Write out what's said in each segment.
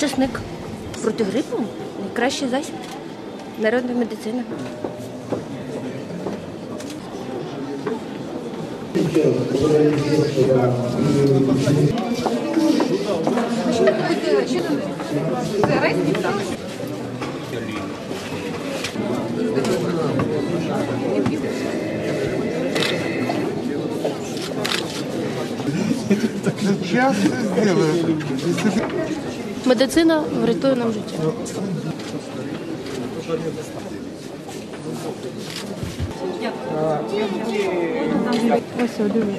Чесник проти грипу найкращий засіб. Народна медицина. Часто сделают. Медицина врятує нам життя. Ось диви.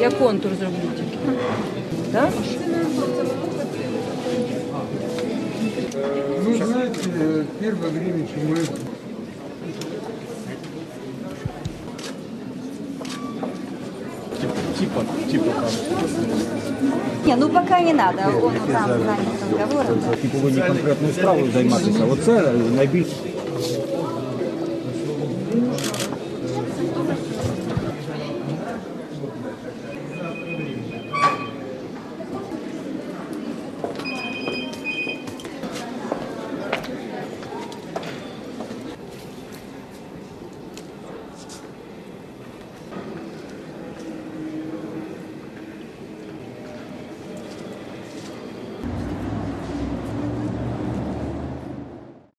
Я контур зроблю тільки. Так? Ну, знаете, э, первое время, чем мы Не, ну пока не надо, он там занят разговором. типовинні конкретною справою займатися. Оце найбільш